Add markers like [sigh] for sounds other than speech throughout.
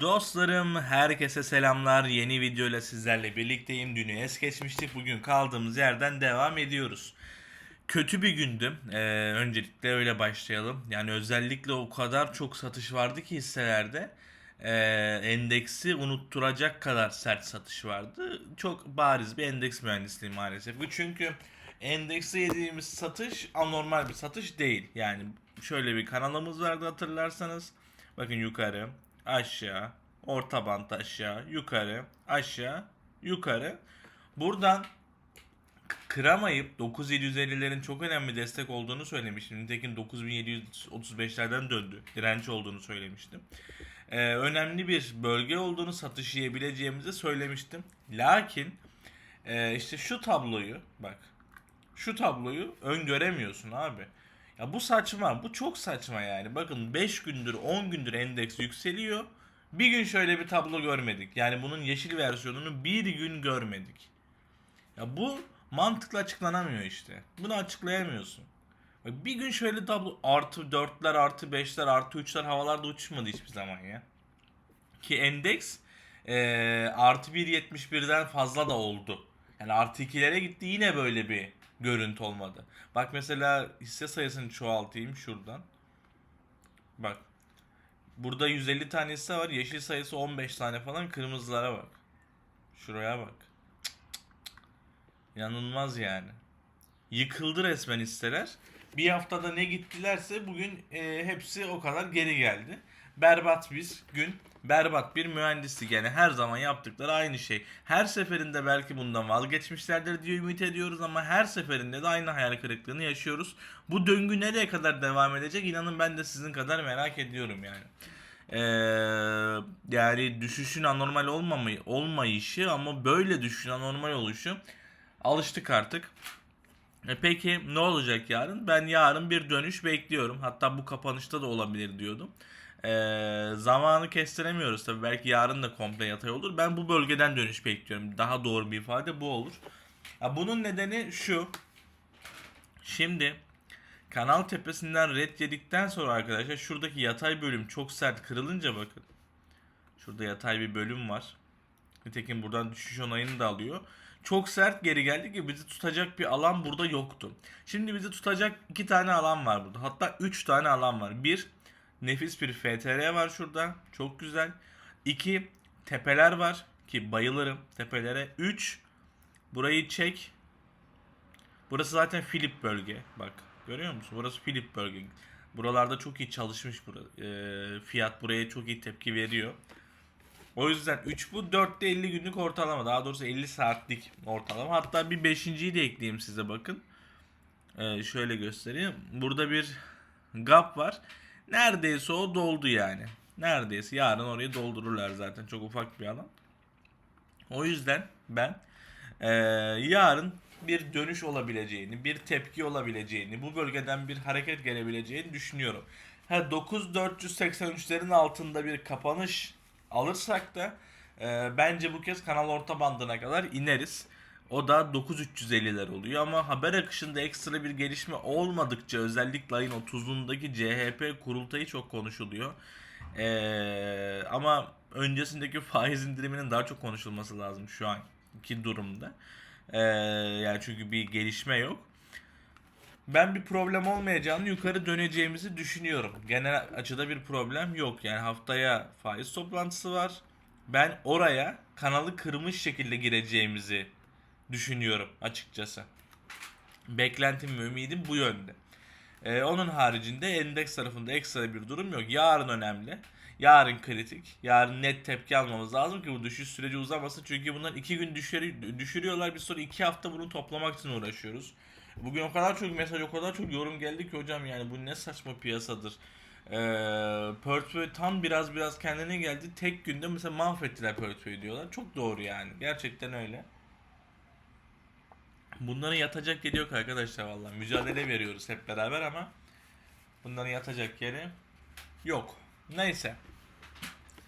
Dostlarım herkese selamlar. Yeni videoyla sizlerle birlikteyim. Dün es geçmiştik. Bugün kaldığımız yerden devam ediyoruz. Kötü bir gündü. Ee, öncelikle öyle başlayalım. Yani özellikle o kadar çok satış vardı ki hisselerde. Ee, endeksi unutturacak kadar sert satış vardı. Çok bariz bir endeks mühendisliği maalesef. Bu çünkü endekste yediğimiz satış anormal bir satış değil. Yani şöyle bir kanalımız vardı hatırlarsanız. Bakın yukarı, aşağı, orta bant aşağı, yukarı, aşağı, yukarı. Buradan kıramayıp 9750'lerin çok önemli destek olduğunu söylemiştim. Nitekim 9735'lerden döndü. Direnç olduğunu söylemiştim. Ee, önemli bir bölge olduğunu satış yiyebileceğimizi söylemiştim. Lakin e, işte şu tabloyu bak şu tabloyu öngöremiyorsun abi. Ya bu saçma. Bu çok saçma yani. Bakın 5 gündür 10 gündür endeks yükseliyor. Bir gün şöyle bir tablo görmedik. Yani bunun yeşil versiyonunu bir gün görmedik. Ya bu mantıkla açıklanamıyor işte. Bunu açıklayamıyorsun. Bir gün şöyle tablo artı 4'ler artı 5'ler artı 3'ler havalarda uçmadı hiçbir zaman ya. Ki endeks eee artı 1.71'den fazla da oldu. Yani artı 2'lere gitti yine böyle bir görüntü olmadı. Bak mesela hisse sayısını çoğaltayım şuradan. Bak. Burada 150 tane hisse var. Yeşil sayısı 15 tane falan. Kırmızılara bak. Şuraya bak. Yanılmaz yani. Yıkıldı resmen hisseler. Bir haftada ne gittilerse bugün e, hepsi o kadar geri geldi. Berbat bir gün, berbat bir mühendislik yani her zaman yaptıkları aynı şey. Her seferinde belki bundan vazgeçmişlerdir diye ümit ediyoruz ama her seferinde de aynı hayal kırıklığını yaşıyoruz. Bu döngü nereye kadar devam edecek inanın ben de sizin kadar merak ediyorum yani. Ee, yani düşüşün anormal olmamayı, olmayışı ama böyle düşüşün anormal oluşu alıştık artık. E peki ne olacak yarın? Ben yarın bir dönüş bekliyorum. Hatta bu kapanışta da olabilir diyordum. E, zamanı kestiremiyoruz tabii. Belki yarın da komple yatay olur. Ben bu bölgeden dönüş bekliyorum. Daha doğru bir ifade bu olur. Ya bunun nedeni şu. Şimdi kanal tepesinden red yedikten sonra arkadaşlar şuradaki yatay bölüm çok sert kırılınca bakın. Şurada yatay bir bölüm var. Nitekim buradan düşüş onayını da alıyor. Çok sert geri geldi ki bizi tutacak bir alan burada yoktu. Şimdi bizi tutacak iki tane alan var burada. Hatta üç tane alan var. Bir, nefis bir FTR var şurada. Çok güzel. İki, tepeler var ki bayılırım tepelere. Üç, burayı çek. Burası zaten Filip bölge. Bak görüyor musun? Burası Filip bölge. Buralarda çok iyi çalışmış. Bura. Ee, fiyat buraya çok iyi tepki veriyor. O yüzden 3 bu 4'te 50 günlük ortalama. Daha doğrusu 50 saatlik ortalama. Hatta bir 5.yi de ekleyeyim size bakın. Ee, şöyle göstereyim. Burada bir gap var. Neredeyse o doldu yani. Neredeyse yarın orayı doldururlar zaten. Çok ufak bir alan. O yüzden ben eee, yarın bir dönüş olabileceğini, bir tepki olabileceğini, bu bölgeden bir hareket gelebileceğini düşünüyorum. Ha 9483'lerin altında bir kapanış alırsak da eee, bence bu kez kanal orta bandına kadar ineriz. O da 9350'ler oluyor ama haber akışında ekstra bir gelişme olmadıkça özellikle ayın 30'undaki CHP kurultayı çok konuşuluyor. Ee, ama öncesindeki faiz indiriminin daha çok konuşulması lazım şu anki durumda. Ee, yani çünkü bir gelişme yok. Ben bir problem olmayacağını yukarı döneceğimizi düşünüyorum. Genel açıda bir problem yok. Yani haftaya faiz toplantısı var. Ben oraya kanalı kırmış şekilde gireceğimizi düşünüyorum açıkçası. Beklentim ve ümidim bu yönde. Ee, onun haricinde endeks tarafında ekstra bir durum yok. Yarın önemli. Yarın kritik. Yarın net tepki almamız lazım ki bu düşüş süreci uzamasın. Çünkü bunlar iki gün düşürü- düşürüyorlar. Biz sonra iki hafta bunu toplamak için uğraşıyoruz. Bugün o kadar çok mesaj, o kadar çok yorum geldi ki hocam yani bu ne saçma piyasadır. Ee, portföy tam biraz biraz kendine geldi. Tek günde mesela mahvettiler portföyü diyorlar. Çok doğru yani. Gerçekten öyle. Bunların yatacak yeri yok arkadaşlar vallahi. Mücadele veriyoruz hep beraber ama bunların yatacak yeri yok. Neyse.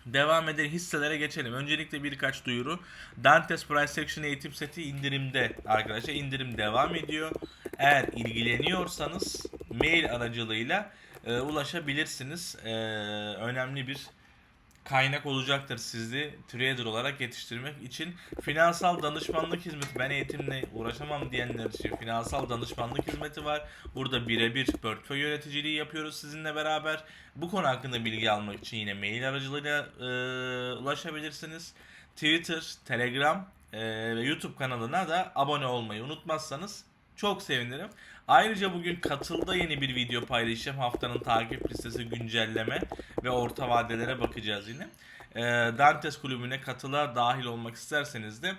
Devam edelim hisselere geçelim. Öncelikle birkaç duyuru. Dantes Price Action eğitim seti indirimde arkadaşlar. indirim devam ediyor. Eğer ilgileniyorsanız mail aracılığıyla e, ulaşabilirsiniz. E, önemli bir kaynak olacaktır sizi trader olarak yetiştirmek için. Finansal danışmanlık hizmeti ben eğitimle uğraşamam diyenler için finansal danışmanlık hizmeti var. Burada birebir portföy yöneticiliği yapıyoruz sizinle beraber. Bu konu hakkında bilgi almak için yine mail aracılığıyla e, ulaşabilirsiniz. Twitter, Telegram e, ve YouTube kanalına da abone olmayı unutmazsanız çok sevinirim. Ayrıca bugün katılda yeni bir video paylaşacağım. Haftanın takip listesi güncelleme ve orta vadelere bakacağız yine. E, Dantes kulübüne katıla dahil olmak isterseniz de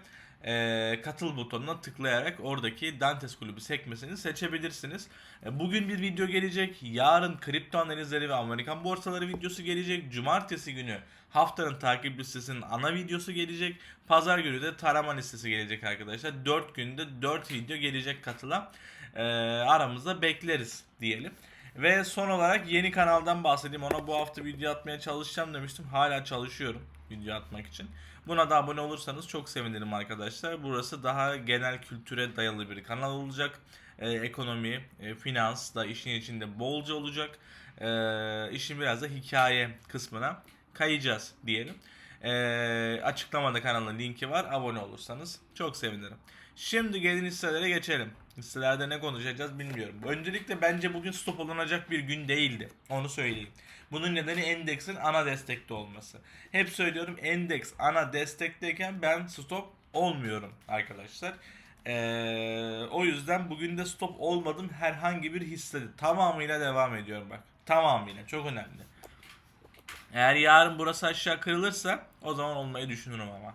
e, katıl butonuna tıklayarak oradaki Dantes kulübü sekmesini seçebilirsiniz. E, bugün bir video gelecek. Yarın kripto analizleri ve Amerikan borsaları videosu gelecek. Cumartesi günü haftanın takip listesinin ana videosu gelecek. Pazar günü de tarama listesi gelecek arkadaşlar. 4 günde 4 video gelecek katıla. E, aramızda bekleriz diyelim. Ve son olarak yeni kanaldan bahsedeyim. Ona bu hafta video atmaya çalışacağım demiştim. Hala çalışıyorum video atmak için. Buna da abone olursanız çok sevinirim arkadaşlar. Burası daha genel kültüre dayalı bir kanal olacak. Ee, ekonomi, e, finans da işin içinde bolca olacak. Ee, işin biraz da hikaye kısmına kayacağız diyelim. Ee, açıklamada kanalın linki var. Abone olursanız çok sevinirim. Şimdi gelin hisselere geçelim. Hisselerde ne konuşacağız bilmiyorum. Öncelikle bence bugün stop alınacak bir gün değildi. Onu söyleyeyim. Bunun nedeni endeksin ana destekte olması. Hep söylüyorum endeks ana destekteyken ben stop olmuyorum arkadaşlar. Ee, o yüzden bugün de stop olmadım herhangi bir hissede. Tamamıyla devam ediyorum bak. Tamamıyla çok önemli. Eğer yarın burası aşağı kırılırsa o zaman olmayı düşünürüm ama.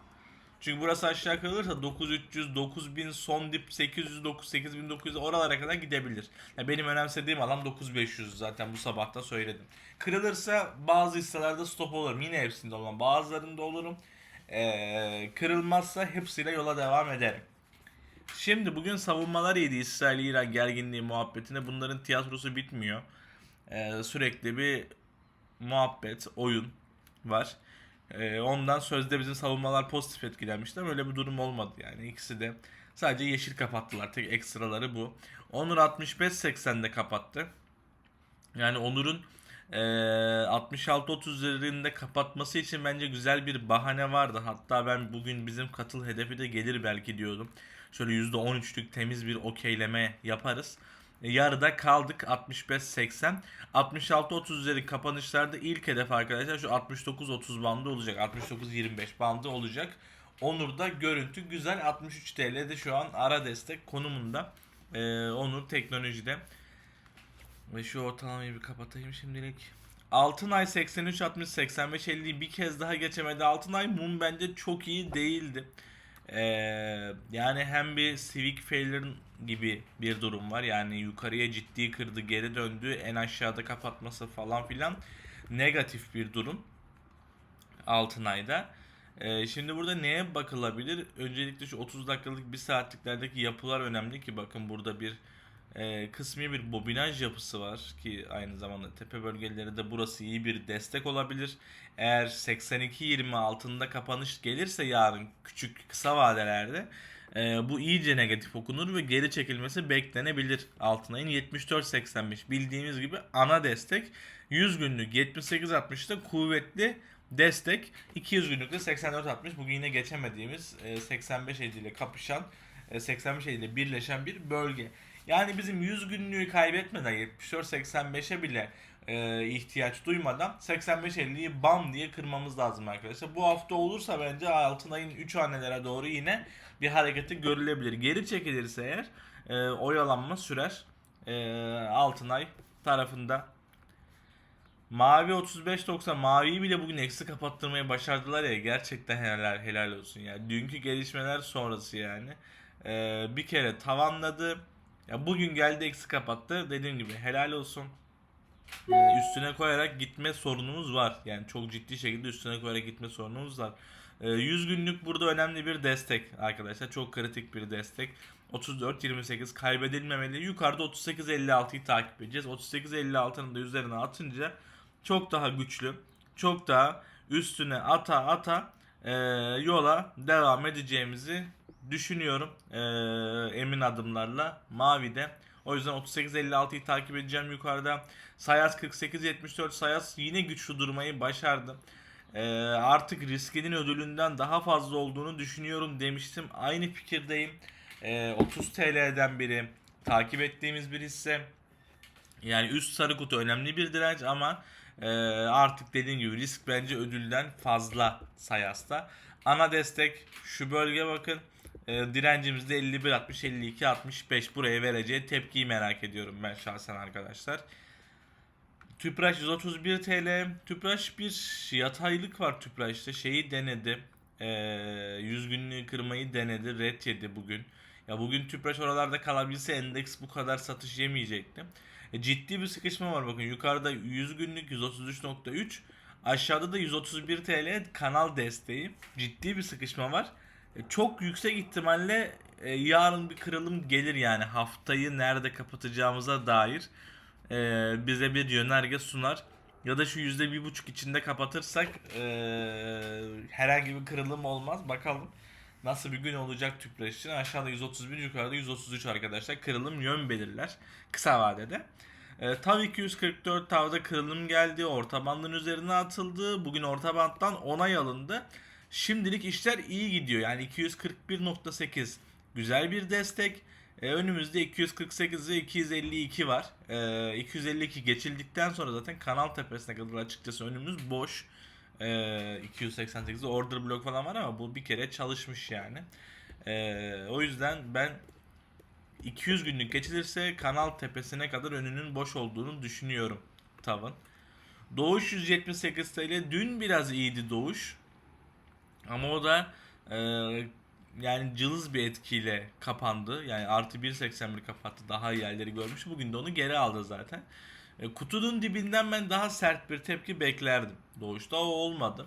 Çünkü burası aşağı kırılırsa 9300, 9000, son dip 800, 9, 8900 oralara kadar gidebilir. Yani benim önemsediğim alan 9500 zaten bu sabah da söyledim. Kırılırsa bazı hisselerde stop olurum. Yine hepsinde olmam. Bazılarında olurum. Ee, kırılmazsa hepsiyle yola devam ederim. Şimdi bugün savunmalar yedi İsrail-İran gerginliği muhabbetine. Bunların tiyatrosu bitmiyor. Ee, sürekli bir muhabbet, oyun var. Ee, ondan sözde bizim savunmalar pozitif etkilenmişti ama öyle bir durum olmadı yani. İkisi de sadece yeşil kapattılar. Tek ekstraları bu. Onur 65-80'de kapattı. Yani Onur'un e, 66-30 üzerinde kapatması için bence güzel bir bahane vardı. Hatta ben bugün bizim katıl hedefi de gelir belki diyordum. Şöyle %13'lük temiz bir okeyleme yaparız. E, Yarıda kaldık 65-80. 66-30 üzeri kapanışlarda ilk hedef arkadaşlar şu 69-30 bandı olacak. 69-25 bandı olacak. Onur'da görüntü güzel. 63 TL'de şu an ara destek konumunda. Ee, Onur teknolojide. Ve şu ortalamayı bir kapatayım şimdilik. Altınay 83 60 85 50'yi bir kez daha geçemedi. Altınay mum bence çok iyi değildi. Ee, yani hem bir Civic failure gibi bir durum var. Yani yukarıya ciddi kırdı, geri döndü. En aşağıda kapatması falan filan negatif bir durum. Altınay'da. Ee, şimdi burada neye bakılabilir? Öncelikle şu 30 dakikalık 1 saatliklerdeki yapılar önemli ki bakın burada bir e, kısmi bir bobinaj yapısı var ki aynı zamanda tepe bölgeleri de burası iyi bir destek olabilir. Eğer 82.20 altında kapanış gelirse yarın küçük kısa vadelerde e, bu iyice negatif okunur ve geri çekilmesi beklenebilir. Altınay'ın 74.85 bildiğimiz gibi ana destek 100 günlük 78.60'da kuvvetli destek 200 günlükte 84.60 bugün yine geçemediğimiz e, 85.50 ile kapışan e, 85.50 ile birleşen bir bölge. Yani bizim 100 günlüğü kaybetmeden 74-85'e bile e, ihtiyaç duymadan 85-50'yi bam diye kırmamız lazım arkadaşlar. Bu hafta olursa bence altın ayın 3 hanelere doğru yine bir hareketi görülebilir. Geri çekilirse eğer e, oyalanma sürer. E, Altınay tarafında. Mavi 35.90 maviyi bile bugün eksi kapattırmayı başardılar ya gerçekten helal helal olsun ya. Dünkü gelişmeler sonrası yani. E, bir kere tavanladı. Ya bugün geldi eksi kapattı. Dediğim gibi helal olsun. Ee, üstüne koyarak gitme sorunumuz var. Yani çok ciddi şekilde üstüne koyarak gitme sorunumuz var. Ee, 100 günlük burada önemli bir destek arkadaşlar. Çok kritik bir destek. 34-28 kaybedilmemeli. Yukarıda 38-56'yı takip edeceğiz. 38-56'nın da üzerine atınca çok daha güçlü, çok daha üstüne ata ata e, yola devam edeceğimizi düşünüyorum. E, emin adımlarla Mavi'de. O yüzden 38-56'yı takip edeceğim yukarıda. Sayas 48-74 Sayas yine güçlü durmayı başardı. Ee, artık riskinin ödülünden daha fazla olduğunu düşünüyorum demiştim. Aynı fikirdeyim. Ee, 30 TL'den biri takip ettiğimiz bir hisse. Yani üst sarı kutu önemli bir direnç ama e, artık dediğim gibi risk bence ödülden fazla Sayas'ta. Ana destek şu bölge bakın. E, direncimiz de 51 60 52 65 buraya vereceği tepkiyi merak ediyorum ben şahsen arkadaşlar. Tüpraş 131 TL. Tüpraş bir yataylık var Tüpraş'ta. Şeyi denedi. E, 100 günlüğü kırmayı denedi. Red yedi bugün. Ya bugün Tüpraş oralarda kalabilse endeks bu kadar satış yemeyecekti. E, ciddi bir sıkışma var bakın. Yukarıda 100 günlük 133.3. Aşağıda da 131 TL kanal desteği. Ciddi bir sıkışma var. E, çok yüksek ihtimalle e, yarın bir kırılım gelir yani haftayı nerede kapatacağımıza dair e, bize bir yönerge sunar. Ya da şu yüzde bir buçuk içinde kapatırsak herhangi bir kırılım olmaz. Bakalım nasıl bir gün olacak Tüpraş için. Aşağıda 131 yukarıda 133 arkadaşlar. Kırılım yön belirler kısa vadede. TAV 244 TAV'da kırılım geldi. Orta bandın üzerine atıldı. Bugün orta banddan onay alındı. Şimdilik işler iyi gidiyor. Yani 241.8 güzel bir destek. E, önümüzde 248 ve 252 var. E, 252 geçildikten sonra zaten kanal tepesine kadar açıkçası önümüz boş. E, 288'de order block falan var ama bu bir kere çalışmış yani. E, o yüzden ben 200 günlük geçilirse kanal tepesine kadar önünün boş olduğunu düşünüyorum tavın. Doğuş 178 TL. Dün biraz iyiydi Doğuş. Ama o da e, yani cılız bir etkiyle kapandı. Yani artı 1.81 kapattı. Daha iyi yerleri görmüş. Bugün de onu geri aldı zaten. E, kutunun dibinden ben daha sert bir tepki beklerdim. Doğuşta o olmadı.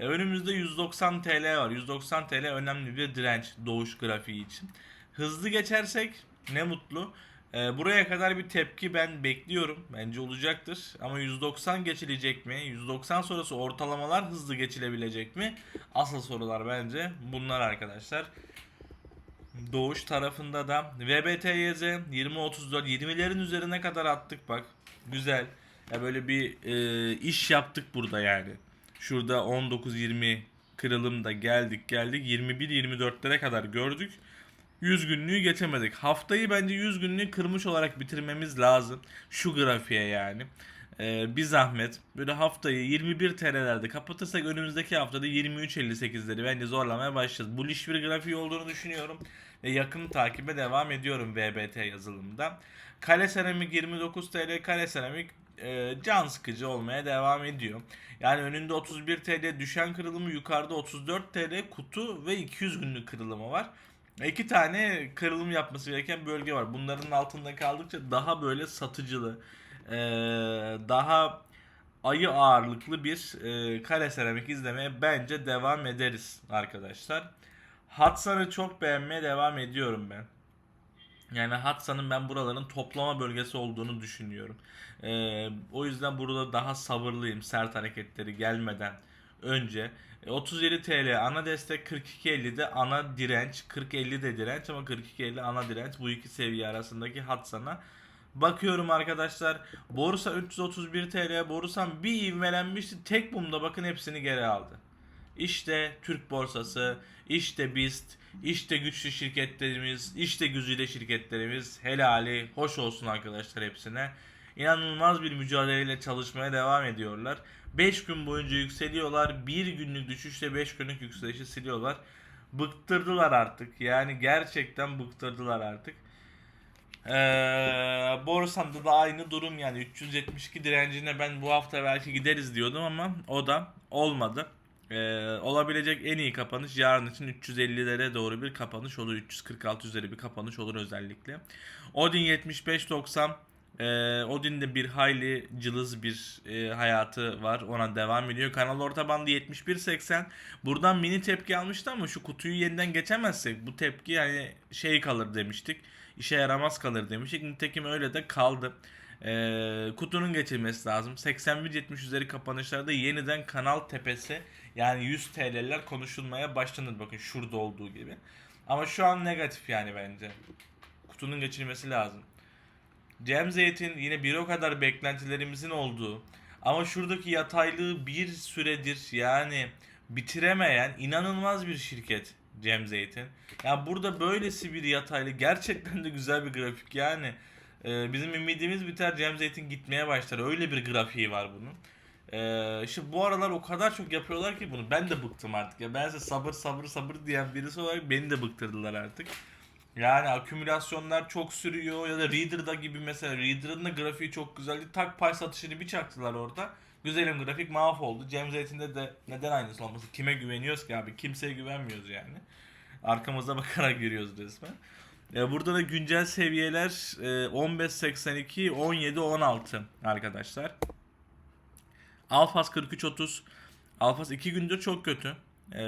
E, önümüzde 190 TL var. 190 TL önemli bir direnç doğuş grafiği için. Hızlı geçersek ne mutlu. E, buraya kadar bir tepki ben bekliyorum. Bence olacaktır. Ama 190 geçilecek mi? 190 sonrası ortalamalar hızlı geçilebilecek mi? Asıl sorular bence bunlar arkadaşlar. Doğuş tarafında da VBTYZ 20-34 20'lerin üzerine kadar attık bak. Güzel. Ya böyle bir e, iş yaptık burada yani. Şurada 19-20 kırılım da geldik geldik 21-24'lere kadar gördük. 100 günlüğü geçemedik. Haftayı bence 100 günlüğü kırmış olarak bitirmemiz lazım. Şu grafiğe yani. Ee, bir zahmet. Böyle haftayı 21 TL'lerde kapatırsak önümüzdeki haftada 23.58'leri bence zorlamaya başlayacağız. Bu liş bir grafiği olduğunu düşünüyorum. Ve yakın takibe devam ediyorum VBT yazılımda. Kale seramik 29 TL. Kale seramik e, can sıkıcı olmaya devam ediyor. Yani önünde 31 TL düşen kırılımı yukarıda 34 TL kutu ve 200 günlük kırılımı var. İki tane kırılım yapması gereken bölge var. Bunların altında kaldıkça daha böyle satıcılı, e, daha ayı ağırlıklı bir e, kare seramik izlemeye bence devam ederiz arkadaşlar. Hatsa'nı çok beğenmeye devam ediyorum ben. Yani Hatsa'nın ben buraların toplama bölgesi olduğunu düşünüyorum. E, o yüzden burada daha sabırlıyım sert hareketleri gelmeden önce. E, 37 TL ana destek 42.50 de ana direnç 40.50 de direnç ama 42.50 ana direnç bu iki seviye arasındaki hat sana. Bakıyorum arkadaşlar borsa 331 TL borsam bir ivmelenmişti tek bumda bakın hepsini geri aldı. İşte Türk borsası, işte BIST, işte güçlü şirketlerimiz, işte güzide şirketlerimiz helali hoş olsun arkadaşlar hepsine. İnanılmaz bir mücadeleyle çalışmaya devam ediyorlar. 5 gün boyunca yükseliyorlar. 1 günlük düşüşle 5 günlük yükselişi siliyorlar. Bıktırdılar artık. Yani gerçekten bıktırdılar artık. Ee, borsamda da aynı durum yani 372 direncine ben bu hafta belki gideriz diyordum ama o da olmadı. Ee, olabilecek en iyi kapanış yarın için 350'lere doğru bir kapanış olur. 346 üzeri bir kapanış olur özellikle. Odin 75.90 ee, Odin'de bir hayli cılız bir e, hayatı var. Ona devam ediyor. Kanal orta bandı 71.80. Buradan mini tepki almıştı ama şu kutuyu yeniden geçemezsek bu tepki yani şey kalır demiştik. İşe yaramaz kalır demiştik. Nitekim öyle de kaldı. Ee, kutunun geçilmesi lazım. 81-70 üzeri kapanışlarda yeniden kanal tepesi yani 100 TL'ler konuşulmaya başlanır. Bakın şurada olduğu gibi. Ama şu an negatif yani bence. Kutunun geçilmesi lazım. Cem Zeytin yine bir o kadar beklentilerimizin olduğu Ama şuradaki yataylığı bir süredir yani bitiremeyen inanılmaz bir şirket Cem Zeytin. Ya burada böylesi bir yataylı gerçekten de güzel bir grafik yani. e, bizim ümidimiz biter Cem Zeytin gitmeye başlar. Öyle bir grafiği var bunun. Ee, işte bu aralar o kadar çok yapıyorlar ki bunu. Ben de bıktım artık. Ya ben size sabır sabır sabır diyen birisi olarak beni de bıktırdılar artık. Yani akümülasyonlar çok sürüyor ya da Reader'da gibi mesela Reader'ın da grafiği çok güzeldi. Tak pay satışını bir çaktılar orada. Güzelim grafik mahvoldu. Cem Zeytin'de de neden aynısı olması? Kime güveniyoruz ki abi? Kimseye güvenmiyoruz yani. Arkamıza bakarak yürüyoruz resmen. Ya burada da güncel seviyeler e, 15.82, 17.16 arkadaşlar. Alfas 43.30. Alfas 2 gündür çok kötü. Ee,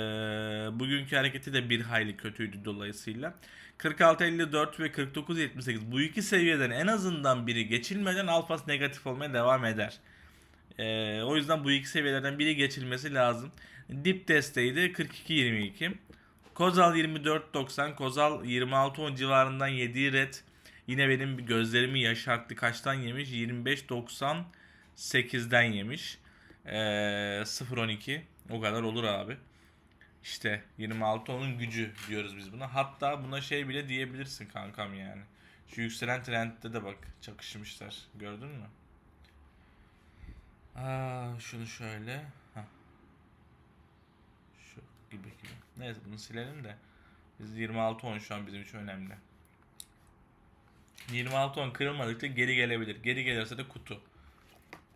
bugünkü hareketi de bir hayli kötüydü dolayısıyla. 46.54 ve 49.78 bu iki seviyeden en azından biri geçilmeden Alfas negatif olmaya devam eder. Ee, o yüzden bu iki seviyelerden biri geçilmesi lazım. Dip desteği de 42.22. Kozal 24.90, Kozal 26.10 civarından yediği red yine benim gözlerimi yaşarttı. Kaçtan yemiş? 25.98'den yemiş. Ee, 0.12 o kadar olur abi. İşte 26 onun gücü diyoruz biz buna. Hatta buna şey bile diyebilirsin kankam yani. Şu yükselen trendde de bak çakışmışlar. Gördün mü? Aa, şunu şöyle. Hah. Şu gibi gibi. Neyse bunu silelim de. Biz 26 10 şu an bizim için önemli. 26 10 kırılmadıkça geri gelebilir. Geri gelirse de kutu.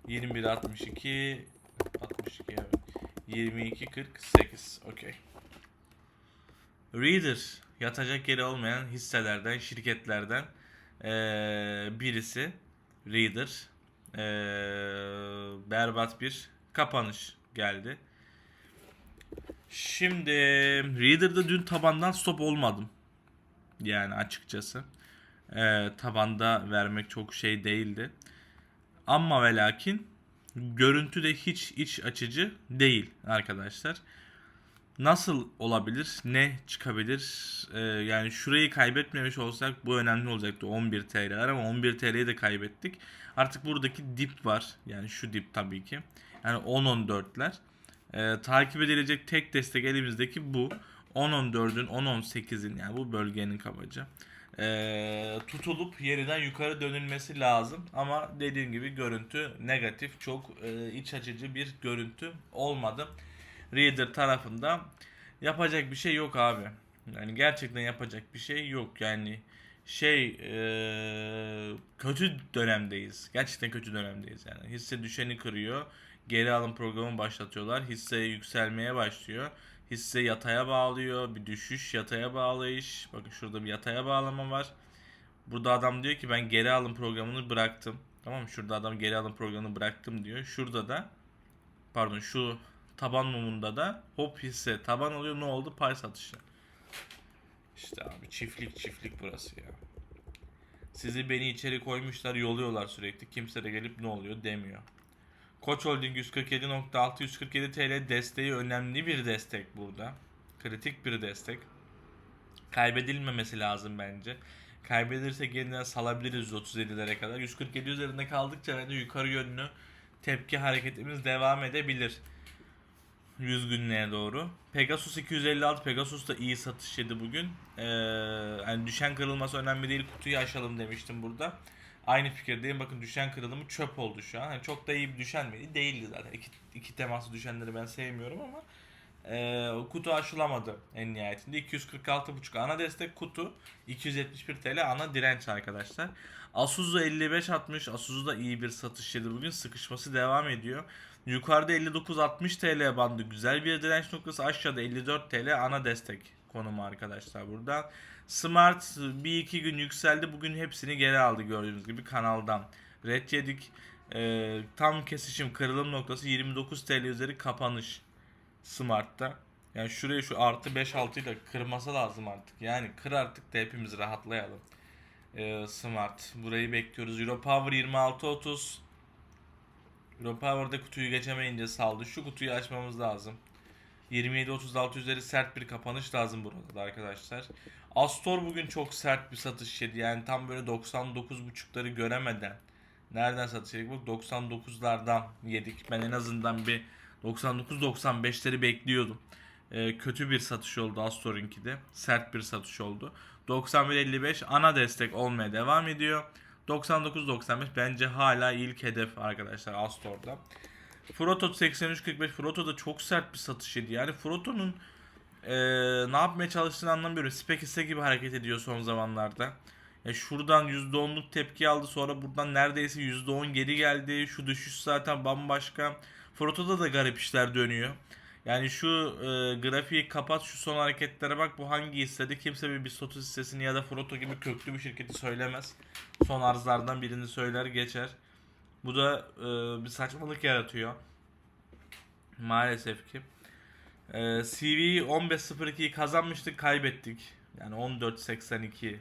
21 62 62 evet. 22 48. Okey. Reader yatacak yeri olmayan hisselerden, şirketlerden eee, birisi Reader eee, berbat bir kapanış geldi. Şimdi Reader'da dün tabandan stop olmadım. Yani açıkçası. Eee, tabanda vermek çok şey değildi. Ama ve lakin görüntü de hiç iç açıcı değil arkadaşlar. Nasıl olabilir? Ne çıkabilir? Ee, yani şurayı kaybetmemiş olsak bu önemli olacaktı 11 TL'ler ama 11 TL'yi de kaybettik. Artık buradaki dip var. Yani şu dip tabii ki. Yani 10-14'ler. Ee, takip edilecek tek destek elimizdeki bu. 10-14'ün 10-18'in yani bu bölgenin kabaca. Ee, tutulup yeniden yukarı dönülmesi lazım. Ama dediğim gibi görüntü negatif. Çok e, iç açıcı bir görüntü olmadı. Reader tarafında yapacak bir şey yok abi. Yani gerçekten yapacak bir şey yok. Yani şey e, kötü dönemdeyiz. Gerçekten kötü dönemdeyiz yani. Hisse düşeni kırıyor. Geri alım programı başlatıyorlar. Hisse yükselmeye başlıyor. Hisse yataya bağlıyor. Bir düşüş yataya bağlayış. Bakın şurada bir yataya bağlama var. Burada adam diyor ki ben geri alım programını bıraktım. Tamam mı? Şurada adam geri alım programını bıraktım diyor. Şurada da pardon şu taban mumunda da hop hisse taban oluyor. Ne oldu? Pay satışı. İşte abi çiftlik çiftlik burası ya. Sizi beni içeri koymuşlar yoluyorlar sürekli. Kimse de gelip ne oluyor demiyor. Koç Holding 147.6 147 TL desteği önemli bir destek burada. Kritik bir destek. Kaybedilmemesi lazım bence. Kaybedirsek yeniden salabiliriz 137'lere kadar. 147 üzerinde kaldıkça bence yukarı yönlü tepki hareketimiz devam edebilir. 100 günlüğe doğru. Pegasus 256. Pegasus da iyi satış yedi bugün. Ee, yani düşen kırılması önemli değil. Kutuyu aşalım demiştim burada. Aynı fikirdeyim. Bakın düşen kırılımı çöp oldu şu an. Yani çok da iyi bir düşen miydi? Değildi zaten. İki, iki temaslı düşenleri ben sevmiyorum ama o kutu aşılamadı en nihayetinde. 246.5 ana destek kutu. 271 TL ana direnç arkadaşlar. Asuzu 55.60. Asuzu da iyi bir satış yedi bugün. Sıkışması devam ediyor. Yukarıda 59-60 TL bandı. Güzel bir direnç noktası. Aşağıda 54 TL ana destek konumu arkadaşlar burada. Smart bir iki gün yükseldi. Bugün hepsini geri aldı gördüğünüz gibi kanaldan. Red yedik. Ee, tam kesişim kırılım noktası 29 TL üzeri kapanış. Smart'ta. Yani şuraya şu artı 5-6 ile kırması lazım artık. Yani kır artık da hepimiz rahatlayalım. Ee, Smart. Burayı bekliyoruz. Europower 26-30. Europower'da kutuyu geçemeyince saldı. Şu kutuyu açmamız lazım. 27-36 üzeri sert bir kapanış lazım burada da arkadaşlar. Astor bugün çok sert bir satış yedi. Yani tam böyle 99.5'ları göremeden Nereden satış yedik? Bak 99'lardan yedik. Ben en azından bir 99-95'leri bekliyordum. Ee, kötü bir satış oldu Astor'unki de. Sert bir satış oldu. 91-55 ana destek olmaya devam ediyor. 99-95 bence hala ilk hedef arkadaşlar Astor'da. Froto 83-45 Froto da çok sert bir satış yedi. Yani Froto'nun eee, ne yapmaya çalıştığını anlamıyorum. Spekise gibi hareket ediyor son zamanlarda. Ya şuradan %10'luk tepki aldı sonra buradan neredeyse %10 geri geldi. Şu düşüş zaten bambaşka. Froto'da da garip işler dönüyor. Yani şu e, grafiği kapat şu son hareketlere bak bu hangi hissede kimse bir Bistotus hissesini ya da Froto gibi köklü bir şirketi söylemez. Son arzlardan birini söyler geçer. Bu da e, bir saçmalık yaratıyor. Maalesef ki. E, CV 15.02'yi kazanmıştık kaybettik. Yani 14.82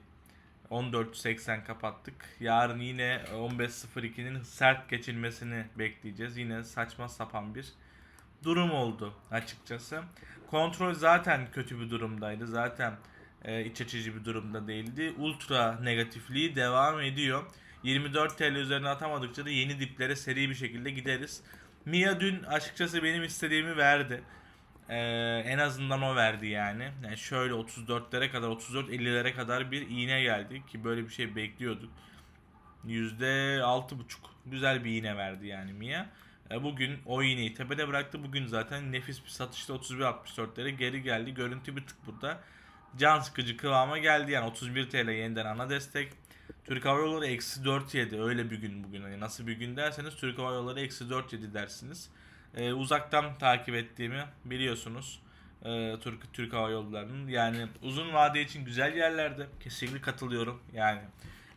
14.80 kapattık. Yarın yine 15.02'nin sert geçilmesini bekleyeceğiz. Yine saçma sapan bir durum oldu açıkçası. Kontrol zaten kötü bir durumdaydı. Zaten e, iç açıcı bir durumda değildi. Ultra negatifliği devam ediyor. 24 TL üzerine atamadıkça da yeni diplere seri bir şekilde gideriz. Mia dün açıkçası benim istediğimi verdi. Ee, en azından o verdi yani. Yani şöyle 34'lere kadar 34-50'lere kadar bir iğne geldi ki böyle bir şey bekliyorduk. %6.5 güzel bir iğne verdi yani Mia. E, Bugün o iğneyi tepede bıraktı. Bugün zaten nefis bir satışta 31.64'lere geri geldi. Görüntü bir tık burada. Can sıkıcı kıvama geldi yani 31 TL yeniden ana destek. Türk Hava Yolları eksi 4 yedi. Öyle bir gün bugün. Hani nasıl bir gün derseniz Türk Hava Yolları eksi 4 yedi dersiniz. Ee, uzaktan takip ettiğimi biliyorsunuz. Ee, Türk Türk Hava Yolları'nın. Yani uzun vade için güzel yerlerde. Kesinlikle katılıyorum. Yani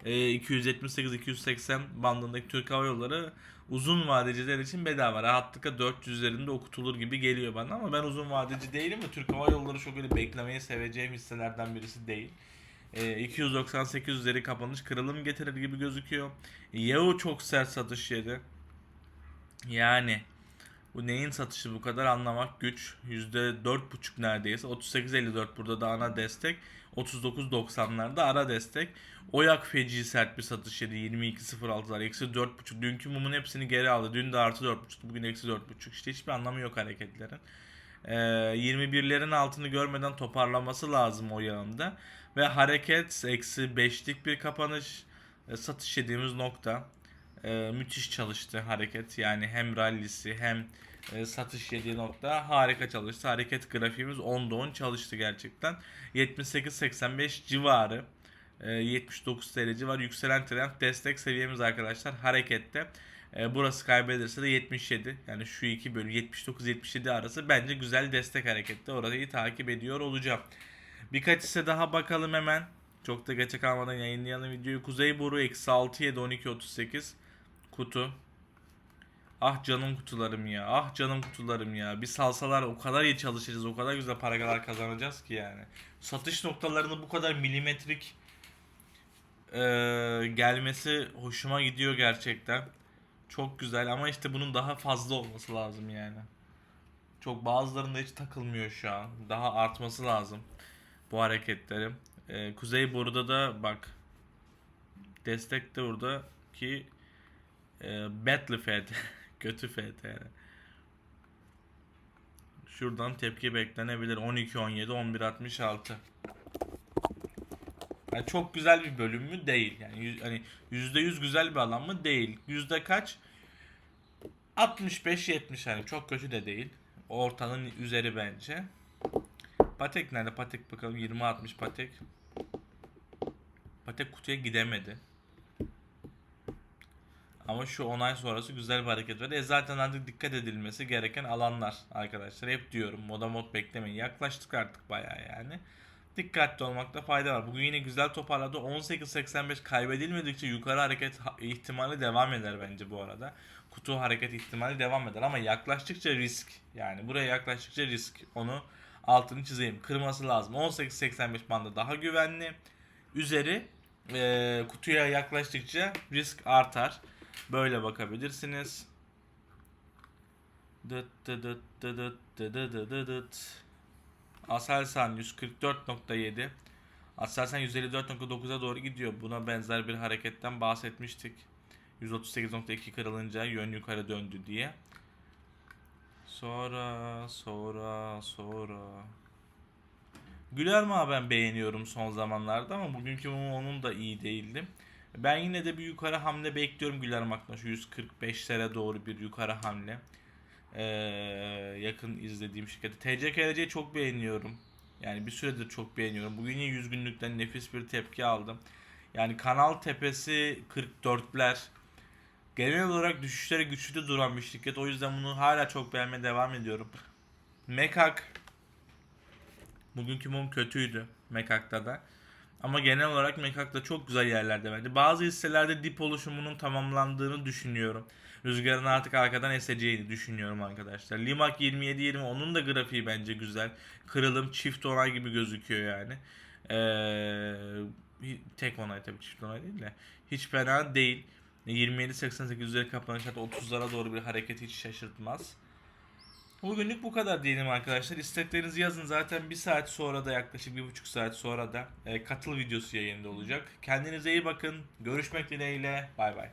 e, 278-280 bandındaki Türk Hava Yolları uzun vadeciler için bedava. Rahatlıkla 400 üzerinde okutulur gibi geliyor bana ama ben uzun vadeci değilim ve Türk Hava Yolları çok öyle beklemeyi seveceğim hisselerden birisi değil. E, 298 üzeri kapanış kırılım getirir gibi gözüküyor. Yahoo çok sert satış yedi. Yani bu neyin satışı bu kadar anlamak güç. %4.5 neredeyse. 38.54 burada da ana destek. 39.90'larda ara destek. Oyak feci sert bir satış yedi. 22.06'lar. Eksi 4.5. Dünkü mumun hepsini geri aldı. Dün de artı 4.5. Bugün eksi 4.5. İşte hiçbir anlamı yok hareketlerin. Ee, 21'lerin altını görmeden toparlaması lazım o yağında. Ve hareket eksi 5'lik bir kapanış. e, satış yediğimiz nokta. Ee, müthiş çalıştı hareket. Yani hem rallisi hem e, satış yediği nokta harika çalıştı. Hareket grafiğimiz 10'da 10 çalıştı gerçekten. 78-85 civarı. e, 79 TL civarı yükselen trend destek seviyemiz arkadaşlar harekette. E, burası kaybederse de 77. Yani şu iki bölü 79-77 arası bence güzel destek harekette. Orayı takip ediyor olacağım. Birkaç hisse daha bakalım hemen. Çok da geçe kalmadan yayınlayalım videoyu. Kuzey Boru eksi 6 7 12 38 kutu. Ah canım kutularım ya. Ah canım kutularım ya. Bir salsalar o kadar iyi çalışacağız. O kadar güzel paralar kazanacağız ki yani. Satış noktalarını bu kadar milimetrik e, gelmesi hoşuma gidiyor gerçekten. Çok güzel ama işte bunun daha fazla olması lazım yani. Çok bazılarında hiç takılmıyor şu an. Daha artması lazım bu hareketlerim. Ee, Kuzey Boru'da da bak destek de burada ki e, Battle FT [laughs] kötü FT yani. Şuradan tepki beklenebilir 12 17 11 66. Yani çok güzel bir bölüm mü? Değil. Yani yüz, hani %100 güzel bir alan mı? Değil. Yüzde kaç? 65-70 hani çok kötü de değil. Ortanın üzeri bence. Patek nerede? Patek bakalım 20-60 Patek. Patek kutuya gidemedi. Ama şu onay sonrası güzel bir hareket var. E zaten artık dikkat edilmesi gereken alanlar arkadaşlar. Hep diyorum moda mod beklemeyin. Yaklaştık artık bayağı yani. Dikkatli olmakta fayda var. Bugün yine güzel toparladı. 18.85 kaybedilmedikçe yukarı hareket ha- ihtimali devam eder bence bu arada. Kutu hareket ihtimali devam eder ama yaklaştıkça risk. Yani buraya yaklaştıkça risk. Onu altını çizeyim. Kırması lazım. 18.85 bandı daha güvenli. Üzeri e, kutuya yaklaştıkça risk artar. Böyle bakabilirsiniz. Dıt dıt dıt dıt dıt dıt dıt dıt dıt. Aselsan 144.7. Aselsan 154.9'a doğru gidiyor. Buna benzer bir hareketten bahsetmiştik. 138.2 kırılınca yön yukarı döndü diye. Sonra, sonra, sonra. Güler mi ben beğeniyorum son zamanlarda ama bugünkü onun da iyi değildi. Ben yine de bir yukarı hamle bekliyorum Güler Mak'la. Şu 145'lere doğru bir yukarı hamle. Ee, yakın izlediğim şirketi. TCKRC'yi çok beğeniyorum. Yani bir süredir çok beğeniyorum. Bugün yine 100 günlükten nefis bir tepki aldım. Yani kanal tepesi 44'ler. Genel olarak düşüşlere güçlü duran bir şirket. O yüzden bunu hala çok beğenmeye devam ediyorum. Mekak Bugünkü mum kötüydü Mekak'ta da. Ama genel olarak Mekak'ta çok güzel yerlerde bence. Bazı hisselerde dip oluşumunun tamamlandığını düşünüyorum. Rüzgarın artık arkadan eseceğini düşünüyorum arkadaşlar. Limak 27-20 onun da grafiği bence güzel. Kırılım çift onay gibi gözüküyor yani. Ee, tek onay tabii çift onay değil de. Hiç fena değil. 27-88 üzeri kapanış hatta 30'lara doğru bir hareket hiç şaşırtmaz. Bugünlük bu kadar diyelim arkadaşlar. İsteklerinizi yazın. Zaten bir saat sonra da yaklaşık bir buçuk saat sonra da e, katıl videosu yayında olacak. Kendinize iyi bakın. Görüşmek dileğiyle. Bay bay.